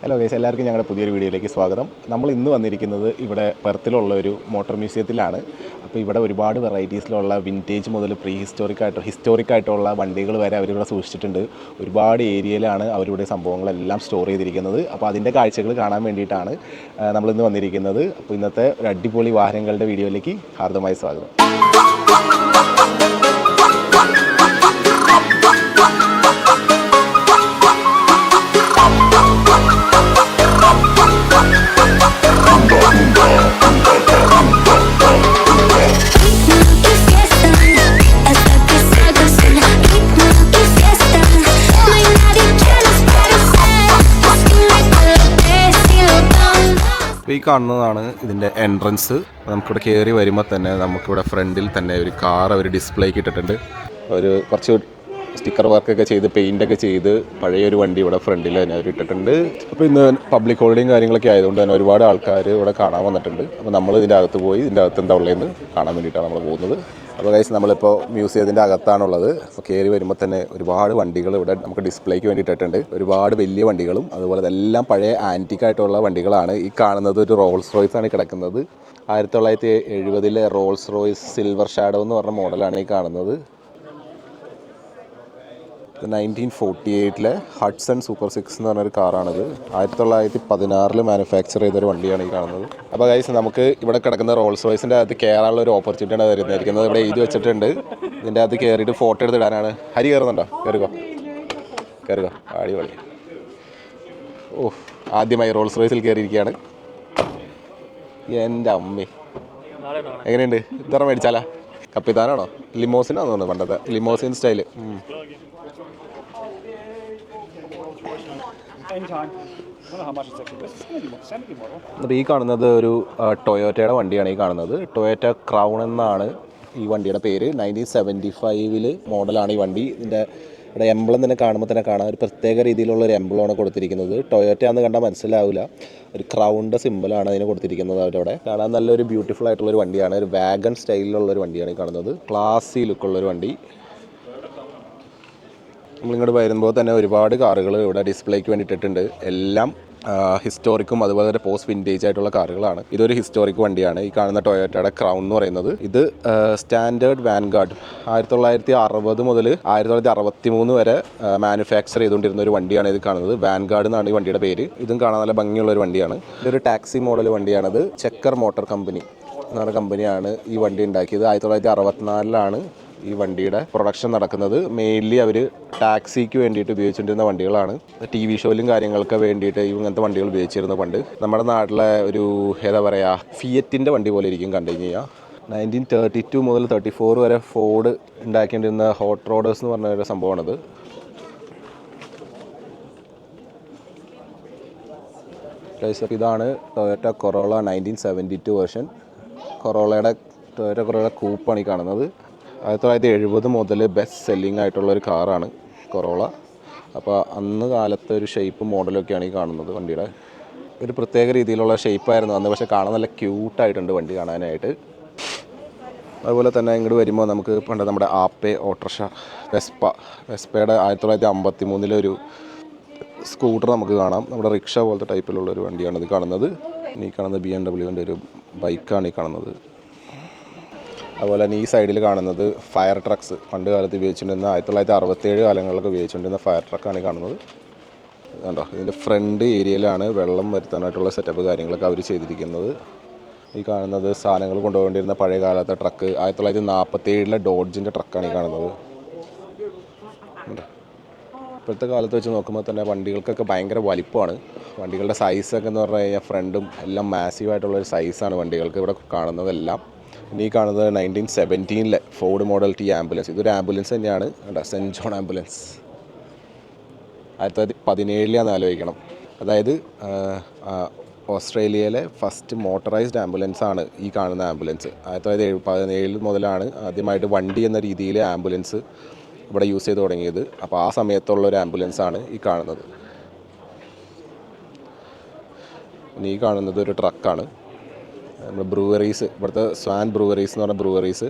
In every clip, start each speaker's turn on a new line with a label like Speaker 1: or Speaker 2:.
Speaker 1: Hello guys എല്ലാവർക്കും ഞങ്ങളുടെ പുതിയൊരു വീഡിയോയിലേക്ക് സ്വാഗതം. നമ്മൾ ഇന്ന് വന്നിരിക്കുന്നത് ഇവിടെ പെർത്തിലുള്ള ഒരു മോട്ടോർ മ്യൂസിയത്തിലാണ്. അപ്പോൾ ഇവിടെ ഒരുപാട് വെറൈറ്റീസിലുള്ള വിന്റേജ് മുതൽ പ്രീ ഹിസ്റ്റോറിക് ആയിട്ട് ഹിസ്റ്റോറിക് ആയിട്ടുള്ള വണ്ടികൾ വരെ അവരിവിടെ സൂക്ഷിച്ചിട്ടുണ്ട്. ഒരുപാട് ഏരിയയിലാണ് അവരിവിടെ സംഭവങ്ങളെല്ലാം സ്റ്റോർ ചെയ്തിരിക്കുന്നത്. അപ്പോൾ അതിന്റെ കാഴ്ചകൾ കാണാൻ വേണ്ടിയിട്ടാണ് നമ്മളിന്ന് വന്നിരിക്കുന്നത്. അപ്പോൾ ഇന്നത്തെ ഒരു അടിപൊളി വാഹനങ്ങളുടെ വീഡിയോയിലേക്ക് ഹാർദമായി സ്വാഗതം. കാണുന്നതാണ് ഇതിന്റെ എൻട്രൻസ് നമുക്കിവിടെ കയറി വരുമ്പോൾ തന്നെ നമുക്കിവിടെ ഫ്രണ്ടിൽ തന്നെ ഒരു കാർ അവർ ഡിസ്പ്ലേക്ക് ഇട്ടിട്ടുണ്ട്. ഒരു കുറച്ച് സ്റ്റിക്കർ വർക്കൊക്കെ ചെയ്ത് പെയിന്റൊക്കെ ചെയ്ത് പഴയൊരു വണ്ടി ഇവിടെ ഫ്രണ്ടിൽ തന്നെ ഇട്ടിട്ടുണ്ട്. അപ്പോൾ ഇന്ന് പബ്ലിക് ഹോളിഡേയും കാര്യങ്ങളൊക്കെ ആയതുകൊണ്ട് തന്നെ ഒരുപാട് ആൾക്കാർ ഇവിടെ കാണാൻ വന്നിട്ടുണ്ട്. അപ്പോൾ നമ്മൾ ഇതിന്റെ അകത്ത് പോയി ഇതിന്റെ അകത്ത് എന്താ ഉള്ളതെന്ന് കാണാൻ വേണ്ടിയിട്ടാണ് നമ്മൾ പോകുന്നത്. അപ്പോൾ കൈസ് നമ്മളിപ്പോൾ മ്യൂസിയത്തിന്റെ അകത്താണുള്ളത്. അപ്പോൾ കയറി വരുമ്പോൾ തന്നെ ഒരുപാട് വണ്ടികൾ ഇവിടെ നമുക്ക് ഡിസ്പ്ലേക്ക് വേണ്ടി ഇട്ടിട്ടുണ്ട്. ഒരുപാട് വലിയ വണ്ടികളും അതുപോലെ എല്ലാം പഴയ ആന്റിക്കായിട്ടുള്ള വണ്ടികളാണ്. ഈ കാണുന്നത് ഒരു റോൾസ് റോയ്സ് ആണ് കിടക്കുന്നത്. ആയിരത്തി തൊള്ളായിരത്തി എഴുപതിലെ റോൾസ് റോയ്സ് സിൽവർ ഷാഡോ എന്ന് പറഞ്ഞ മോഡലാണ് ഈ കാണുന്നത്. നയന്റീൻ ഫോർട്ടി എയ്റ്റിലെ ഹഡ്സൺ സൂപ്പർ സിക്സ് എന്ന് പറഞ്ഞൊരു കാറാണിത്. ആയിരത്തി തൊള്ളായിരത്തി പതിനാറിൽ മാനുഫാക്ചർ ചെയ്തൊരു വണ്ടിയാണ് ഈ കാണുന്നത്. അപ്പോൾ ഗൈസ് നമുക്ക് ഇവിടെ കിടക്കുന്ന റോൾസ് റോയ്സിന്റെ അകത്ത് കയറാനുള്ള ഒരു ഓപ്പർച്യൂണിറ്റിയാണ് വരുന്നതായിരിക്കുന്നത് ഇവിടെ എഴുതി വെച്ചിട്ടുണ്ട്. ഇതിന്റെ അകത്ത് കയറിയിട്ട് ഫോട്ടോ എടുത്തിടാനാണ്. ഹരി കയറുന്നുണ്ടോ കയറുക ആടി അടിപൊളി. ഓ ആദ്യമായി റോൾസ് റോയ്സിൽ കയറിയിരിക്കുകയാണ് എന്റെ അമ്മേ. എങ്ങനെയുണ്ട്? ഇത്ര മേടിച്ചാലാ? കപ്പിത്താനാണോ? ലിമോസിനാന്ന് തോന്നുന്നു പണ്ടത്തെ. Limousine
Speaker 2: style.
Speaker 1: അപ്പോൾ ഈ കാണുന്നത് ഒരു ടൊയോറ്റയുടെ വണ്ടിയാണ് ഈ കാണുന്നത്. ടൊയോറ്റ ക്രൗൺ എന്നാണ് ഈ വണ്ടിയുടെ പേര്. നയന്റീൻ സെവന്റി ഫൈവിൽ മോഡലാണ് ഈ വണ്ടി. ഇതിന്റെ ഇവിടെ എംബ്ലം തന്നെ കാണുമ്പോൾ തന്നെ കാണാം. ഒരു പ്രത്യേക രീതിയിലുള്ള ഒരു എംബ്ലമാണ് കൊടുത്തിരിക്കുന്നത്. ടൊയോറ്റ എന്ന് കണ്ടാൽ മനസ്സിലാവില്ല ഒരു ക്രൗണിന്റെ സിമ്പിളാണ് അതിന് കൊടുത്തിരിക്കുന്നത് അവരവിടെ. കാണാൻ നല്ലൊരു ബ്യൂട്ടിഫുൾ ആയിട്ടുള്ള ഒരു വണ്ടിയാണ്. ഒരു വാഗൺ സ്റ്റൈലിലുള്ള ഒരു വണ്ടിയാണ് ഈ കാണുന്നത്. ക്ലാസി ലുക്കുള്ള ഒരു വണ്ടി. നമ്മളിങ്ങോട്ട് വരുമ്പോൾ തന്നെ ഒരുപാട് കാറുകൾ ഇവിടെ ഡിസ്പ്ലേക്ക് വേണ്ടിയിട്ടിട്ടുണ്ട്. എല്ലാം ഹിസ്റ്റോറിക്കും അതുപോലെ തന്നെ പോസ്റ്റ് വിന്റേജ് ആയിട്ടുള്ള കാറുകളാണ്. ഇതൊരു ഹിസ്റ്റോറിക് വണ്ടിയാണ്. ഈ കാണുന്ന ടൊയോറ്റയുടെ ക്രൗൺ എന്ന് പറയുന്നത്. ഇത് സ്റ്റാൻഡേർഡ് വാൻഗാർഡ് ആയിരത്തി തൊള്ളായിരത്തി അറുപത് മുതൽ ആയിരത്തി തൊള്ളായിരത്തി അറുപത്തി മൂന്ന് വരെ മാനുഫാക്ചർ ചെയ്തുകൊണ്ടിരുന്ന ഒരു വണ്ടിയാണ് ഇത് കാണുന്നത്. വാൻഗാർഡ് എന്നാണ് ഈ വണ്ടിയുടെ പേര്. ഇതും കാണാൻ നല്ല ഭംഗിയുള്ള ഒരു വണ്ടിയാണ്. ഇതൊരു taxi model വണ്ടിയാണത്. Checker motor company. എന്ന കമ്പനിയാണ് ഈ വണ്ടി ഉണ്ടാക്കിയത്. ആയിരത്തി തൊള്ളായിരത്തി അറുപത്തിനാലിലാണ് ഈ വണ്ടിയുടെ പ്രൊഡക്ഷൻ നടക്കുന്നത്. മെയിൻലി അവർ ടാക്സിക്ക് വേണ്ടിയിട്ട് ഉപയോഗിച്ചുകൊണ്ടിരുന്ന വണ്ടികളാണ്. ടി വി ഷോയിലും കാര്യങ്ങൾക്ക് വേണ്ടിയിട്ട് ഇങ്ങനത്തെ വണ്ടികൾ ഉപയോഗിച്ചിരുന്നു പണ്ട്. നമ്മുടെ നാട്ടിലെ ഒരു ഏതാ പറയുക ഫിയറ്റിന്റെ വണ്ടി പോലെ ഇരിക്കും കണ്ടു കഴിഞ്ഞാൽ നയന്റീൻ തേർട്ടി ടു മുതൽ തേർട്ടി ഫോർ വരെ ഫോർഡ് ഉണ്ടാക്കേണ്ടിരുന്ന ഹോട്ട് റോഡേഴ്സ് എന്ന് പറഞ്ഞ ഒരു സംഭവമാണത്. ഇതാണ് Toyota Corolla nineteen seventy two version കൊറോളയുടെ Toyota Corolla കൂപ്പാണ് ഈ കാണുന്നത്. ആയിരത്തി തൊള്ളായിരത്തി എഴുപത് മുതൽ ബെസ്റ്റ് സെല്ലിംഗ് ആയിട്ടുള്ള ഒരു കാറാണ് കൊറോള അപ്പോൾ അന്ന് കാലത്തെ ഒരു ഷേപ്പ് മോഡലൊക്കെയാണ് ഈ കാണുന്നത് വണ്ടിയുടെ. ഒരു പ്രത്യേക രീതിയിലുള്ള ഷേപ്പായിരുന്നു അന്ന് പക്ഷേ കാണാൻ നല്ല ക്യൂട്ടായിട്ടുണ്ട് വണ്ടി കാണാനായിട്ട്. അതുപോലെ തന്നെ ഇങ്ങോട്ട് വരുമ്പോൾ നമുക്ക് പണ്ട് നമ്മുടെ ആപ്പെ ഓട്ടർഷ വെസ്പ. വെസ്പയുടെ ആയിരത്തി തൊള്ളായിരത്തി അമ്പത്തി മൂന്നിലൊരു സ്കൂട്ടർ നമുക്ക് കാണാം. നമ്മുടെ റിക്ഷ പോലത്തെ ടൈപ്പിലുള്ള ഒരു വണ്ടിയാണ് ഇത് കാണുന്നത്. ഇനി കാണുന്നത് ബി എം ഡബ്ല്യുവിന്റെ ഒരു ബൈക്കാണ് ഈ കാണുന്നത്. അതുപോലെ തന്നെ ഈ സൈഡിൽ കാണുന്നത് ഫയർ ട്രക്സ്. പണ്ട് കാലത്ത് ഉപയോഗിച്ചുകൊണ്ടിരുന്ന ആയിരത്തി തൊള്ളായിരത്തി അറുപത്തേഴ് കാലങ്ങളിലൊക്കെ ഉപയോഗിച്ചുകൊണ്ടിരുന്ന ഫയർ ട്രക്കാണ് കാണുന്നത്. കണ്ടോ? ഇതിന്റെ ഫ്രണ്ട് ഏരിയയിലാണ് വെള്ളം വരുത്താനായിട്ടുള്ള സെറ്റപ്പ് കാര്യങ്ങളൊക്കെ അവർ ചെയ്തിരിക്കുന്നത്. ഈ കാണുന്നത് സാധനങ്ങൾ കൊണ്ടുപോകേണ്ടിരുന്ന പഴയ കാലത്തെ ട്രക്ക് ആയിരത്തി തൊള്ളായിരത്തി നാൽപ്പത്തി ഏഴിലെ ഡോഡ്ജിന്റെ ട്രക്കാണ് ഈ കാണുന്നത്? ഇപ്പോഴത്തെ കാലത്ത് വെച്ച് നോക്കുമ്പോൾ തന്നെ വണ്ടികൾക്കൊക്കെ ഭയങ്കര വലിപ്പമാണ്. വണ്ടികളുടെ സൈസൊക്കെ എന്ന് പറഞ്ഞു കഴിഞ്ഞാൽ ഫ്രണ്ടും എല്ലാം മാസീവായിട്ടുള്ളൊരു സൈസാണ് വണ്ടികൾക്ക് ഇവിടെ കാണുന്നതെല്ലാം. ഇനി കാണുന്നത് നയന്റീൻ സെവന്റീനിലെ ഫോർഡ് മോഡൽ ടി ആംബുലൻസ് ഇതൊരു ആംബുലൻസ് തന്നെയാണ്. കണ്ടോ? സെന്റ് ജോൺ ആംബുലൻസ് ആയിരത്തി തൊള്ളായിരത്തി പതിനേഴിലാന്ന് ആലോചിക്കണം. അതായത് ഓസ്ട്രേലിയയിലെ ഫസ്റ്റ് മോട്ടറൈസ്ഡ് ആംബുലൻസ് ആണ് ഈ കാണുന്ന ആംബുലൻസ് ആയിരത്തി തൊള്ളായിരത്തി പതിനേഴിൽ മുതലാണ് ആദ്യമായിട്ട് വണ്ടി എന്ന രീതിയിൽ ആംബുലൻസ് ഇവിടെ യൂസ് ചെയ്ത് തുടങ്ങിയത്. അപ്പോൾ ആ സമയത്തുള്ള ഒരു ആംബുലൻസ് ആണ് ഈ കാണുന്നത്. ഈ കാണുന്നത് ഒരു ട്രക്കാണ് നമ്മുടെ ബ്രൂവറീസ് ഇവിടുത്തെ സ്വാൻ ബ്രൂവറീസ് എന്ന് പറഞ്ഞ ബ്രൂവറീസ്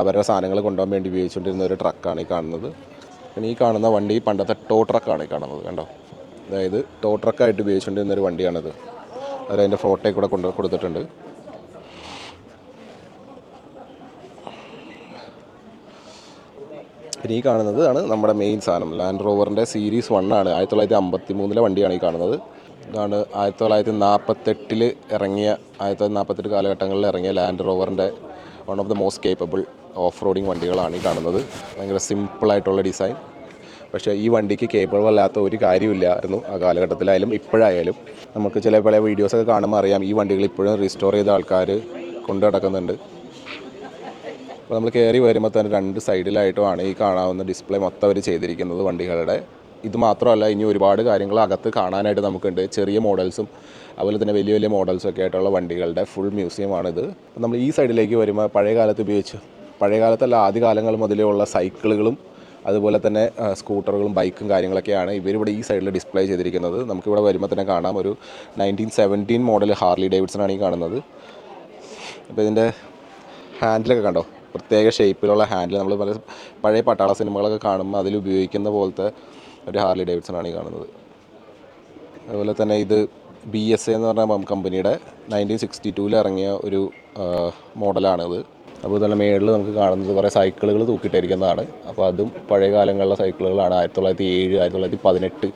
Speaker 1: അവരുടെ സാധനങ്ങൾ കൊണ്ടുപോകാൻ വേണ്ടി ഉപയോഗിച്ചുകൊണ്ടിരുന്ന ഒരു ട്രക്കാണ് ഈ കാണുന്നത്. പിന്നെ ഈ കാണുന്ന വണ്ടി പണ്ടത്തെ ടോ ട്രക്കാണ് ഈ കാണുന്നത് കണ്ടോ? അതായത് ടോ ട്രക്കായിട്ട് ഉപയോഗിച്ചുകൊണ്ടിരുന്ന ഒരു വണ്ടിയാണിത്. അവർ അതിന്റെ ഫോട്ടോയിൽ കൂടെ കൊണ്ട് കൊടുത്തിട്ടുണ്ട്. പിന്നെ ഈ കാണുന്നതാണ് നമ്മുടെ മെയിൻ സാധനം. ലാൻഡ് റോവറിന്റെ സീരീസ് വൺ ആണ്. ആയിരത്തി തൊള്ളായിരത്തി അമ്പത്തി മൂന്നിലെ വണ്ടിയാണ് ഈ കാണുന്നത്. ഇതാണ് ആയിരത്തി തൊള്ളായിരത്തി നാൽപ്പത്തെട്ടിൽ ഇറങ്ങിയ ആയിരത്തി തൊള്ളായിരത്തി നാൽപ്പത്തെട്ട് കാലഘട്ടങ്ങളിൽ ഇറങ്ങിയ Land റോവറിന്റെ one of the most capable off roading വണ്ടികളാണ് ഈ കാണുന്നത്. ഭയങ്കര സിമ്പിളായിട്ടുള്ള ഡിസൈൻ പക്ഷേ ഈ വണ്ടിക്ക് കേപ്പബിൾ അല്ലാത്ത ഒരു കാര്യമില്ലായിരുന്നു ആ കാലഘട്ടത്തിലായാലും ഇപ്പോഴായാലും. നമുക്ക് ചില പല വീഡിയോസൊക്കെ കാണുമ്പോൾ അറിയാം ഈ വണ്ടികൾ ഇപ്പോഴും റിസ്റ്റോർ ചെയ്ത ആൾക്കാർ കൊണ്ടു നടക്കുന്നുണ്ട്. അപ്പോൾ നമ്മൾ കയറി വരുമ്പോൾ തന്നെ രണ്ട് സൈഡിലായിട്ടുമാണ് ഈ കാണാവുന്ന ഡിസ്പ്ലേ മൊത്തം അവർ ചെയ്തിരിക്കുന്നത് വണ്ടികളുടെ. ഇത് മാത്രമല്ല ഇനി ഒരുപാട് കാര്യങ്ങൾ അകത്ത് കാണാനായിട്ട് നമുക്കുണ്ട്. ചെറിയ മോഡൽസും അതുപോലെ തന്നെ വലിയ വലിയ മോഡൽസും ഒക്കെ ആയിട്ടുള്ള വണ്ടികളുടെ ഫുൾ മ്യൂസിയമാണിത് നമ്മൾ ഈ സൈഡിലേക്ക് വരുമ്പോൾ പഴയ കാലത്ത് ഉപയോഗിച്ച് പഴയ കാലത്തല്ല ആദ്യ കാലങ്ങൾ മുതലേ ഉള്ള സൈക്കിളുകളും അതുപോലെ തന്നെ സ്കൂട്ടറുകളും ബൈക്കും കാര്യങ്ങളൊക്കെയാണ് ഇവരിവിടെ ഈ സൈഡിൽ ഡിസ്പ്ലേ ചെയ്തിരിക്കുന്നത്. നമുക്കിവിടെ വരുമ്പോൾ തന്നെ കാണാം. ഒരു nineteen seventeen model Harley Davidson ആണ് ഈ കാണുന്നത്. അപ്പോൾ ഇതിന്റെ ഹാൻഡിലൊക്കെ കണ്ടോ? പ്രത്യേക ഷേപ്പിലുള്ള ഹാൻഡിൽ നമ്മൾ പല പഴയ പട്ടാള സിനിമകളൊക്കെ കാണുമ്പോൾ അതിൽ ഉപയോഗിക്കുന്ന പോലത്തെ ഒരു ഹാർലി ഡേവിഡ്സൺ ആണ് ഈ കാണുന്നത്. അതുപോലെ തന്നെ ഇത് ബി എസ് എ എന്ന് പറഞ്ഞ കമ്പനിയുടെ നയന്റീൻ സിക്സ്റ്റി ടൂവിൽ ഇറങ്ങിയ ഒരു മോഡലാണിത് അപ്പോൾ തന്നെ മേളിൽ നമുക്ക് കാണുന്നത് കുറേ സൈക്കിളുകൾ തൂക്കിയിട്ടിരിക്കുന്നതാണ്. അപ്പോൾ അതും പഴയ കാലങ്ങളിലെ സൈക്കിളുകളാണ് ആയിരത്തി തൊള്ളായിരത്തി ഏഴ് ആയിരത്തി തൊള്ളായിരത്തി പതിനെട്ട്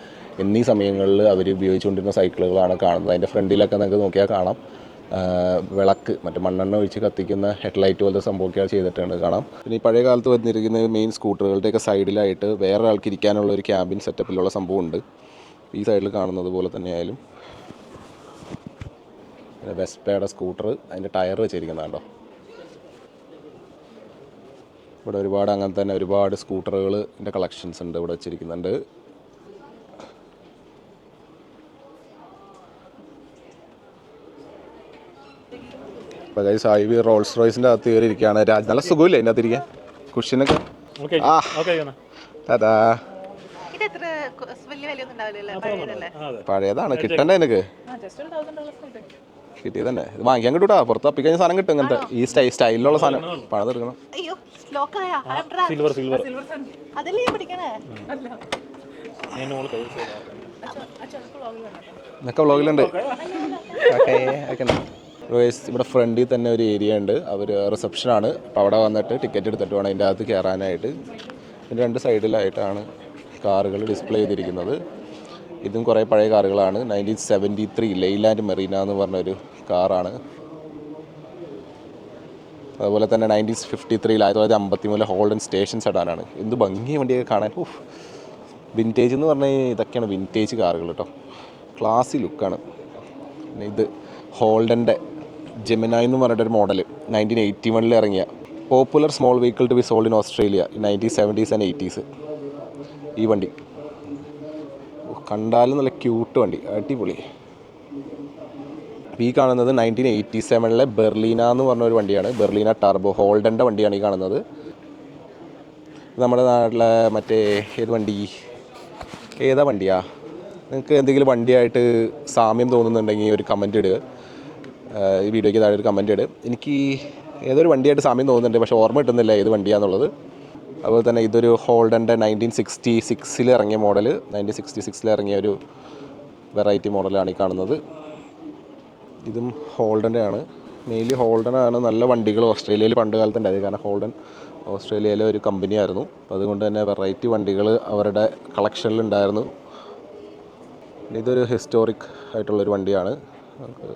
Speaker 1: എന്നീ സമയങ്ങളിൽ അവർ ഉപയോഗിച്ചുകൊണ്ടിരുന്ന സൈക്കിളുകളാണ് കാണുന്നത്. അതിന്റെ ഫ്രണ്ടിലൊക്കെ നമുക്ക് നോക്കിയാൽ കാണാം. വിളക്ക് മറ്റേ മണ്ണെണ്ണ ഒഴിച്ച് കത്തിക്കുന്ന ഹെഡ്ലൈറ്റ് പോലത്തെ സംഭവമൊക്കെ ചെയ്തിട്ടുണ്ട് കാണാം. പിന്നെ ഈ പഴയ കാലത്ത് വന്നിരിക്കുന്ന മെയിൻ സ്കൂട്ടറുകളുടെയൊക്കെ സൈഡിലായിട്ട് വേറെ ആൾക്ക് ഇരിക്കാനുള്ള ഒരു ക്യാബിൻ സെറ്റപ്പിലുള്ള സംഭവമുണ്ട്. ഈ സൈഡിൽ കാണുന്നത് പോലെ തന്നെ ആയാലും പിന്നെ വെസ്പയുടെ സ്കൂട്ടർ അതിന്റെ ടയർ വെച്ചിരിക്കുന്നതാണ്ടോ ഇവിടെ ഒരുപാട് അങ്ങനെ തന്നെ ഒരുപാട് സ്കൂട്ടറുകൾ എന്റെ കളക്ഷൻസ് ഉണ്ട് ഇവിടെ വെച്ചിരിക്കുന്നുണ്ട്. അപ്പോൾ സാഹിബ് റോൾസ് റോയ്സിന്റെ അകത്ത് കയറി ഇരിക്കുകയാണ് രാജ് നല്ല സുഖമില്ലേ അതിന്റെ അകത്ത് ഇരിക്കാൻ കുഷ്യനൊക്കെ
Speaker 2: ഓക്കെ
Speaker 1: ആ.
Speaker 2: ഓക്കെ
Speaker 1: അതാ. പഴയതാണ്. കിട്ടണ്ടേ എനിക്ക് കിട്ടിയത് തന്നെ ഇത് വാങ്ങിക്കാൻ കിട്ടൂട്ടാ. പുറത്ത് അപ്പിക്കഴിഞ്ഞ സാധനം കിട്ടും ഇങ്ങനത്തെ. ഈ സ്റ്റൈ സ്റ്റൈലിലുള്ള സാധനം. തീർക്കണം
Speaker 3: ലോക്കായ.
Speaker 2: സിൽവർ സിൽവർ
Speaker 3: അതല്ലേ പിടിക്കണേ?
Speaker 1: ഇതൊക്കെ വ്ളോഗിലുണ്ട് ഓക്കെ ഗൈസ് ഇവിടെ ഫ്രണ്ടിൽ തന്നെ ഒരു ഏരിയ ഉണ്ട്. അവർ റിസപ്ഷനാണ് അപ്പോൾ അവിടെ വന്നിട്ട് ടിക്കറ്റ് എടുത്തിട്ട് വേണം അതിന്റെ അകത്ത് കയറാനായിട്ട്. പിന്നെ രണ്ട് സൈഡിലായിട്ടാണ് കാറുകൾ ഡിസ്പ്ലേ ചെയ്തിരിക്കുന്നത്. ഇതും കുറേ പഴയ കാറുകളാണ്. Nineteen seventy three Leyland Marina എന്ന് പറഞ്ഞൊരു കാറാണ്. അതുപോലെ തന്നെ നയന്റീൻ ഫിഫ്റ്റി ത്രീയിൽ ആയിരത്തി തൊള്ളായിരത്തി അമ്പത്തി മൂന്നിലെ ഹോൾഡൻ സ്റ്റേഷൻ സെഡാനാണ് എന്ത് ഭംഗിയ വണ്ടിയൊക്കെ കാണാൻ. ഓഫ് വിന്റേജ് എന്ന് പറഞ്ഞാൽ ഇതൊക്കെയാണ് വിന്റേജ് കാറുകൾ കേട്ടോ. ക്ലാസി ലുക്കാണ് പിന്നെ ഇത് ഹോൾഡന്റെ ജെമിനായി എന്ന് പറഞ്ഞിട്ടൊരു മോഡൽ നയന്റീൻ എയ്റ്റി വണ്ണിൽ ഇറങ്ങിയ. Popular small vehicle to be sold in Australia nineteen seventies and eighties ഈ വണ്ടി. കണ്ടാലും നല്ല ക്യൂട്ട് വണ്ടി. അടിപൊളി. ഈ കാണുന്നത് നയന്റീൻ എയ്റ്റി സെവനിലെ ബെർലീന എന്ന് പറഞ്ഞ ഒരു വണ്ടിയാണ്. ബെർലീന ടർബോ ഹോൾഡന്റെ വണ്ടിയാണ് ഈ കാണുന്നത്. നമ്മുടെ നാട്ടിലെ മറ്റേ ഏത് വണ്ടി? ഏതാ വണ്ടിയാ? നിങ്ങൾക്ക് എന്തെങ്കിലും വണ്ടിയായിട്ട് സാമ്യം തോന്നുന്നുണ്ടെങ്കിൽ ഒരു കമന്റ് ഇടുക. ഈ വീഡിയോയ്ക്ക് താഴെ ഒരു കമന്റ് ഇടും. എനിക്ക് ഏതൊരു വണ്ടിയായിട്ട് സമയം തോന്നുന്നുണ്ട് പക്ഷേ ഓർമ്മ കിട്ടുന്നില്ല ഏത് വണ്ടിയാണെന്നുള്ളത് അതുപോലെ തന്നെ ഇതൊരു ഹോൾഡന്റെ നയന്റീൻ സിക്സ്റ്റി സിക്സിൽ ഇറങ്ങിയ മോഡൽ നയന്റീൻ സിക്സ്റ്റി സിക്സിൽ ഇറങ്ങിയ ഒരു വെറൈറ്റി മോഡലാണ് ഈ കാണുന്നത്. ഇതും ഹോൾഡന്റെ ആണ് മെയിൻലി ഹോൾഡനാണ് നല്ല വണ്ടികൾ ഓസ്ട്രേലിയയിൽ പണ്ട് കാലത്ത് ഉണ്ടായത്. കാരണം ഹോൾഡൻ ഓസ്ട്രേലിയയിലെ ഒരു കമ്പനിയായിരുന്നു. അതുകൊണ്ട് തന്നെ വെറൈറ്റി വണ്ടികൾ അവരുടെ കളക്ഷനിലുണ്ടായിരുന്നു ഇതൊരു ഹിസ്റ്റോറിക് ആയിട്ടുള്ളൊരു വണ്ടിയാണ്. നമുക്ക്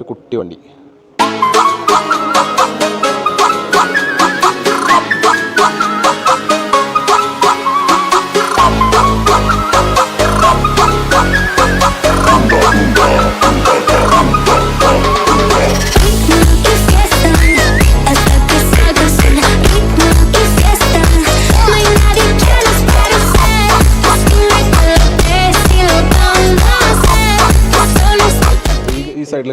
Speaker 1: ഒരു കുട്ടി വണ്ടി.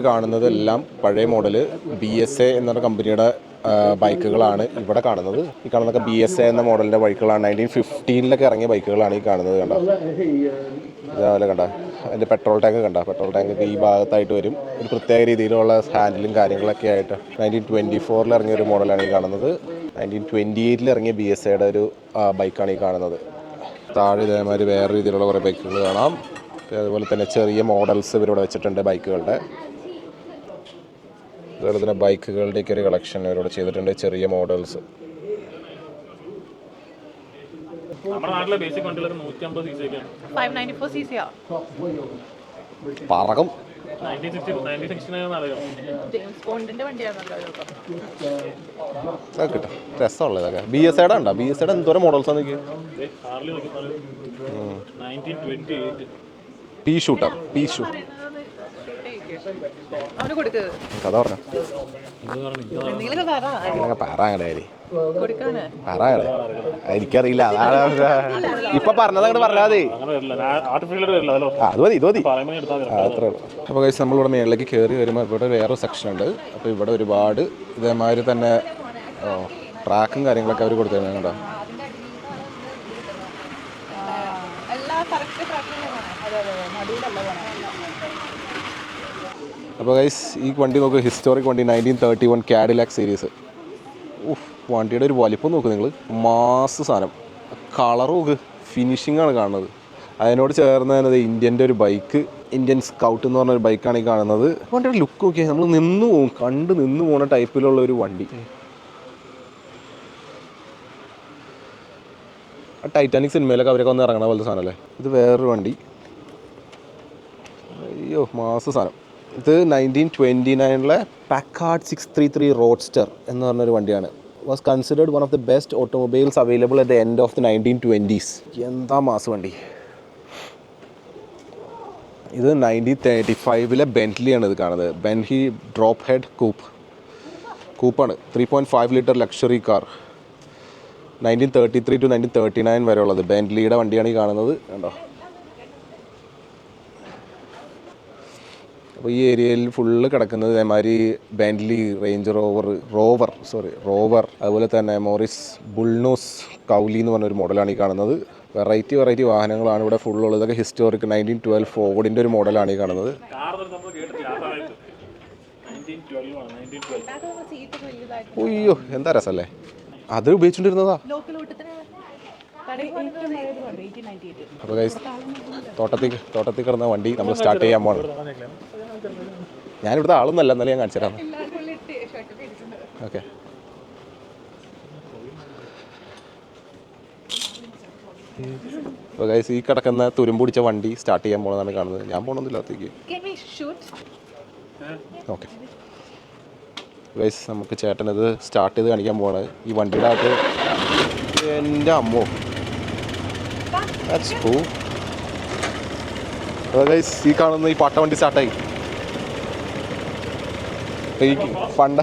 Speaker 1: കാണുന്നതെല്ലാം പഴയ മോഡൽ ബി എസ് എ എന്ന കമ്പനിയുടെ ബൈക്കുകളാണ് ഇവിടെ കാണുന്നത്. ഈ കാണുന്നതൊക്കെ ബി എസ് എ എന്ന മോഡലിന്റെ ബൈക്കുകളാണ്. നയന്റീൻ ഫിഫ്റ്റീനിലൊക്കെ ഇറങ്ങിയ ബൈക്കുകളാണ് ഈ കാണുന്നത് കണ്ട? ഇതേപോലെ കണ്ട? അതിന്റെ പെട്രോൾ ടാങ്ക് കണ്ട? പെട്രോൾ ടാങ്ക് ഈ ഭാഗത്തായിട്ട് വരും. ഒരു പ്രത്യേക രീതിയിലുള്ള ഹാൻഡിലും കാര്യങ്ങളൊക്കെ ആയിട്ട്. നയന്റീൻ ട്വന്റി ഫോറിൽ ഇറങ്ങിയ ഒരു മോഡലാണ് ഈ കാണുന്നത്. നയന്റീൻ ട്വന്റി എയ്റ്റിൽ ഇറങ്ങിയ ബി എസ് എയുടെ ഒരു ബൈക്കാണ് ഈ കാണുന്നത്. താഴെ ഇതേമാതിരി വേറെ രീതിയിലുള്ള കുറേ ബൈക്കുകൾ കാണാം. അതുപോലെ തന്നെ ചെറിയ മോഡൽസ് ഇവരിവിടെ വെച്ചിട്ടുണ്ട് ബൈക്കുകളുടെ. അതുപോലെ തന്നെ ബൈക്കുകളുടെയൊക്കെ ഒരു കളക്ഷൻ ഇവരോട് ചെയ്തിട്ടുണ്ട് ചെറിയ മോഡൽസ് പറകും. കിട്ടും. രസമുള്ള ഇതൊക്കെ. ബി എസ് ഐയുടെ ഉണ്ടോ? ബി എസ് ഐയുടെ എന്തോരം മോഡൽസ് ആണ് പി ഷൂട്ടർ പി ഷൂട്ട്
Speaker 3: അവന് കൊടുക്ക്
Speaker 1: കഥ പറഞ്ഞ. എനിക്കറിയില്ല. അതാണ് ഇപ്പൊ പറഞ്ഞത് അങ്ങോട്ട്
Speaker 2: അങ്ങനെ
Speaker 1: ആ, അത് മതി ഇത് മതി. അത്രേ ഉള്ളൂ. അപ്പോൾ കഴിച്ച് നമ്മളിവിടെ മേളിലേക്ക് കയറി വരുമ്പോൾ ഇവിടെ വേറെ സെക്ഷൻ ഉണ്ട്. അപ്പോൾ ഇവിടെ ഒരുപാട് ഇതേമാതിരി തന്നെ ട്രാക്കും കാര്യങ്ങളൊക്കെ അവർ കൊടുത്തിരുന്നു കേട്ടോ
Speaker 3: എല്ലാ കറക്റ്റ്
Speaker 1: അപ്പോൾ ഗൈസ് ഈ വണ്ടി നോക്കുക ഹിസ്റ്റോറിക് വണ്ടി nineteen thirty one Cadillac series ഉഫ് വണ്ടിയുടെ ഒരു വലിപ്പം നോക്ക് നിങ്ങൾ മാസ് സാധനം. കളർ നോക്ക് ഫിനിഷിങ്ങാണ് കാണുന്നത്. അതിനോട് ചേർന്ന് തന്നെ ഇന്ത്യന്റെ ഒരു ബൈക്ക് ഇന്ത്യൻ സ്കൗട്ട് എന്ന് പറഞ്ഞൊരു ബൈക്കാണ് ഈ കാണുന്നത്. വണ്ടിയുടെ ലുക്ക് നോക്കിയാൽ നമ്മൾ നിന്ന് പോകും കണ്ട് നിന്ന് പോകുന്ന ടൈപ്പിലുള്ള ഒരു വണ്ടി. ആ ടൈറ്റാനിക് സിനിമയിലൊക്കെ അവരൊക്കെ വന്ന് ഇറങ്ങണ പോലത്തെ സാധനമല്ലേ? ഇത് വേറൊരു വണ്ടി. അയ്യോ മാസ സാധനം. ഇത് nineteen twenty നയനിലെ Packard six three three roadster എന്ന് പറഞ്ഞൊരു വണ്ടിയാണ്. Was considered one of the best automobiles available at the end of the nineteen twenties എന്താ മാസ വണ്ടി? ഇത് നയന്റീൻ തേർട്ടി ഫൈവിലെ ബെന്റ്ലിയാണ് ഇത് കാണുന്നത്. ബെൻഹി drop head coupe കൂപ്പാണ് three point five litre luxury car nineteen thirty three to nineteen thirty nine വരെ ഉള്ളത് ബെന്റ്ലിയുടെ വണ്ടിയാണ് ഈ കാണുന്നത്. കണ്ടോ? അപ്പോൾ ഈ ഏരിയയിൽ ഫുള്ള് കിടക്കുന്നത് ഇതേമാതിരി Bentley Range Rover Rover sorry Rover അതുപോലെ തന്നെ മോറിസ് ബുൾനോസ് കൗലി എന്ന് പറഞ്ഞൊരു മോഡലാണ് ഈ കാണുന്നത്. വെറൈറ്റി വെറൈറ്റി വാഹനങ്ങളാണ് ഇവിടെ ഫുള്ളുള്ളത് ഇതൊക്കെ ഹിസ്റ്റോറിക് നയന്റീൻ ട്വൽവ് ഫോർഡിന്റെ ഒരു മോഡലാണ് ഈ കാണുന്നത്. അയ്യോ എന്താ രസമല്ലേ? അത് ഉപയോഗിച്ചുകൊണ്ടിരുന്നതാ അപ്പോൾ ഗൈസ് തോട്ടത്തിൽ തോട്ടത്തിൽ കിടന്ന വണ്ടി നമ്മൾ സ്റ്റാർട്ട് ചെയ്യാൻ പോകണം ഞാനിവിടുത്തെ ആളൊന്നല്ല എന്നാലും ഞാൻ കാണിച്ചു തരാം. ഓക്കെ അപ്പോൾ ഗൈസ് ഈ കിടക്കുന്ന തുരും പിടിച്ച വണ്ടി സ്റ്റാർട്ട് ചെയ്യാൻ പോകണമെന്നാണ് കാണുന്നത്. ഞാൻ പോകണമെന്നില്ലാത്തേക്ക്
Speaker 3: അത്തേക്ക്?
Speaker 1: ഓക്കെ ഗൈസ് നമുക്ക് ചേട്ടനത് സ്റ്റാർട്ട് ചെയ്ത് കാണിക്കാൻ പോവാണ്. ഈ വണ്ടിയുടെ അകത്ത് എന്റെ അമ്മോ That's cool. ഗൈസ് ഈ കാണുന്ന ഈ പാട്ട വണ്ടി സ്റ്റാർട്ടായി പണ്ട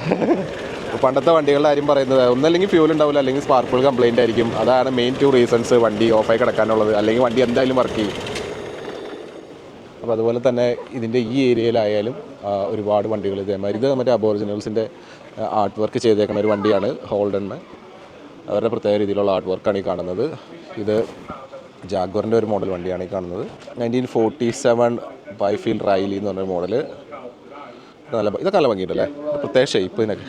Speaker 1: പണ്ടത്തെ വണ്ടികളുടെ കാര്യം പറയുന്നത് ഒന്നല്ലെങ്കിൽ ഫ്യൂൽ ഉണ്ടാവില്ല അല്ലെങ്കിൽ സ്പാർക്കിൾ കംപ്ലൈന്റ് ആയിരിക്കും. അതാണ് മെയിൻ ടു റീസൺസ് വണ്ടി ഓഫായി കിടക്കാനുള്ളത്. അല്ലെങ്കിൽ വണ്ടി എന്തായാലും വർക്ക് ചെയ്യും. അപ്പോൾ അതുപോലെ തന്നെ ഇതിന്റെ ഈ ഏരിയയിലായാലും ഒരുപാട് വണ്ടികൾ ഇതേമാതിരി ഇത് മറ്റേ അബോറിജിനൽസിന്റെ ആർട്ട് വർക്ക് ചെയ്തേക്കുന്ന ഒരു വണ്ടിയാണ് ഹോൾഡന് അവരുടെ പ്രത്യേക രീതിയിലുള്ള ആർട്ട് വർക്കാണ് ഈ കാണുന്നത്. ഇത് ജാഗ്വറിന്റെ ഒരു മോഡൽ വണ്ടിയാണ് ഈ കാണുന്നത്. Nineteen forty seven Byfield Riley എന്ന് പറഞ്ഞൊരു മോഡൽ നല്ല ഇതൊക്കെ നല്ല ഭംഗിയുണ്ടല്ലേ? പ്രത്യേക ഷേപ്പ് ഇതിനൊക്കെ.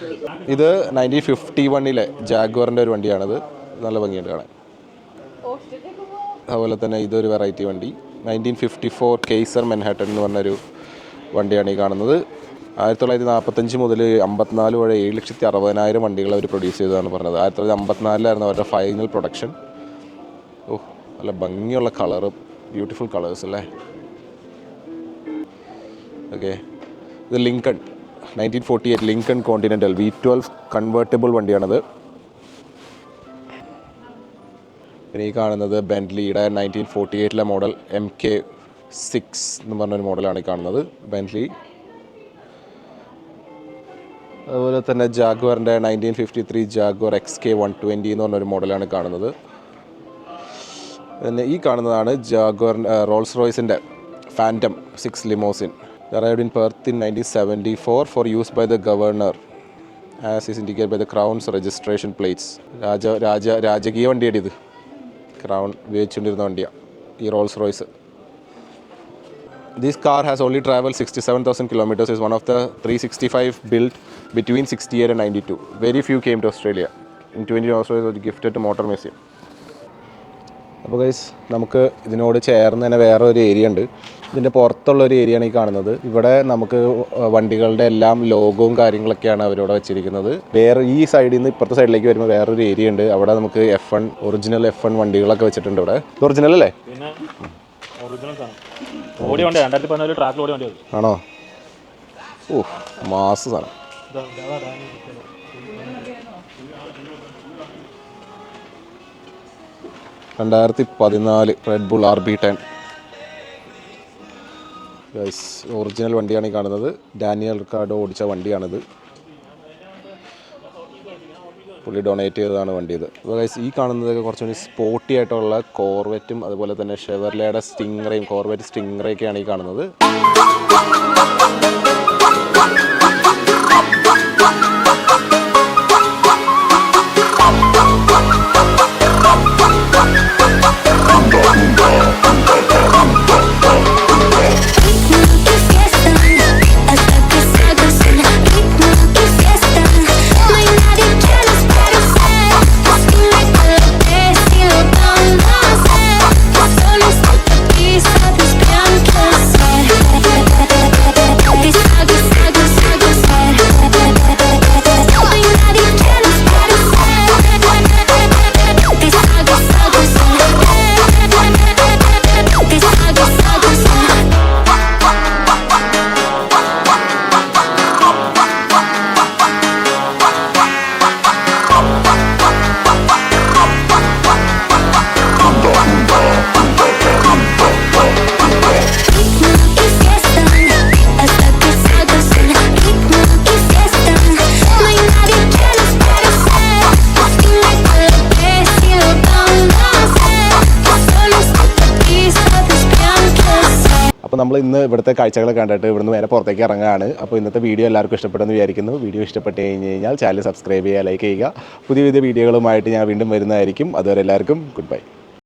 Speaker 1: ഇത് നയന്റീൻ ഫിഫ്റ്റി വണ്ണിലെ ജാഗ്വറിന്റെ ഒരു വണ്ടിയാണിത്. നല്ല ഭംഗിയുണ്ട് കാണാൻ. അതുപോലെ തന്നെ ഇതൊരു വെറൈറ്റി വണ്ടി. Nineteen fifty four Kaiser Manhattan എന്ന് പറഞ്ഞൊരു വണ്ടിയാണ് ഈ കാണുന്നത്. ആയിരത്തി തൊള്ളായിരത്തി നാൽപ്പത്തഞ്ച് മുതൽ അമ്പത്തിനാല് വരെ ഏഴ് ലക്ഷത്തി അറുപതിനായിരം വണ്ടികൾ അവർ പ്രൊഡ്യൂസ് ചെയ്തതാണ് പറഞ്ഞത്. ആയിരത്തി തൊള്ളായിരത്തി അമ്പത്തിനാലിലായിരുന്നു അവരുടെ ഫൈനൽ പ്രൊഡക്ഷൻ ഓ നല്ല ഭംഗിയുള്ള കളറ് ബ്യൂട്ടിഫുൾ കളേഴ്സ് അല്ലേ? ഓക്കെ ഇത് Lincoln nineteen forty eight Lincoln Continental V twelve convertible വണ്ടിയാണത്. പിന്നെ ഈ കാണുന്നത് ബെന്റ്ലിയുടെ നയന്റീൻ ഫോർട്ടി എയ്റ്റിലെ മോഡൽ എം കെ സിക്സ് എന്ന് പറഞ്ഞൊരു മോഡലാണ് ഈ കാണുന്നത് ബെന്റ്ലി അതുപോലെ തന്നെ ജാഗ്വറിന്റെ nineteen fifty three Jaguar X K one twenty എന്ന് പറഞ്ഞൊരു മോഡലാണ് കാണുന്നത്. പിന്നെ ഈ കാണുന്നതാണ് Jaguar Rolls റോയ്സിന്റെ Phantom six limousine arrived in Perth in nineteen seventy four for use by the governor as is indicate by the crown's registration plates രാജ രാജ രാജകീയ വണ്ടിയുടെ ഇത്. ക്രൗൺ ഉപയോഗിച്ചുകൊണ്ടിരുന്ന വണ്ടിയാണ് ഈ Rolls Royce this car has only travel sixty seven thousand kilometres is one of the three sixty five build between sixty year ninety two very few came to Australia in twenty Australia ഒരു gift motor museum അപ്പോൾ guys നമുക്ക് ഇതിനോട് ചേർന്ന് തന്നെ വേറെ ഒരു area ഉണ്ട്. ഇതിന്റെ പുറത്തുള്ള ഒരു ഏരിയയാണ് ഈ കാണുന്നത്. ഇവിടെ നമുക്ക് വണ്ടികളുടെ എല്ലാം ലോഗവും കാര്യങ്ങളൊക്കെയാണ് അവരോടെ വെച്ചിരിക്കുന്നത്. വേറെ ഈ സൈഡിൽ നിന്ന് ഇപ്പുറത്തെ സൈഡിലേക്ക് വരുമ്പോൾ വേറൊരു ഏരിയ ഉണ്ട്. അവിടെ നമുക്ക് F one original F one വണ്ടികളൊക്കെ വെച്ചിട്ടുണ്ട് ഇവിടെ. ഒറിജിനൽ അല്ലേ? ആണോ? ഓ മാസ സാധനം. രണ്ടായിരത്തി പതിനാല് Red Bull R B ten guys original വണ്ടിയാണ് ഈ കാണുന്നത്. ഡാനിയൽ റിക്കാർഡോ ഓടിച്ച വണ്ടിയാണിത്. പുള്ളി ഡൊണേറ്റ് ചെയ്തതാണ് വണ്ടി ഇത് അപ്പോൾ ഗൈസ് ഈ കാണുന്നതൊക്കെ കുറച്ചുകൂടി സ്പോർട്ടി ആയിട്ടുള്ള കോർവെറ്റും അതുപോലെ തന്നെ ഷെവർലയുടെ സ്റ്റിംഗ്രയും കോർവെറ്റ് സ്റ്റിംഗ്രയൊക്കെയാണ് ഈ കാണുന്നത്.
Speaker 4: Thunder, thunder,
Speaker 1: thunder, thunder. ഇന്ന് ഇവിടുത്തെ കാഴ്ചകൾ കണ്ടിട്ട് ഇവിടുന്ന് നേരെ പുറത്തേക്ക് ഇറങ്ങുകയാണ്. അപ്പോൾ ഇന്നത്തെ വീഡിയോ എല്ലാവർക്കും ഇഷ്ടപ്പെട്ടെന്ന് വിചാരിക്കുന്നു. വീഡിയോ ഇഷ്ടപ്പെട്ട് കഴിഞ്ഞ് കഴിഞ്ഞാൽ ചാനൽ സബ്സ്ക്രൈബ് ചെയ്യുക ലൈക്ക് ചെയ്യുക. പുതിയ പുതിയ വീഡിയോകളുമായിട്ട് ഞാൻ വീണ്ടും വരുന്നതായിരിക്കും. അതുവരെ എല്ലാവർക്കും ഗുഡ് ബൈ.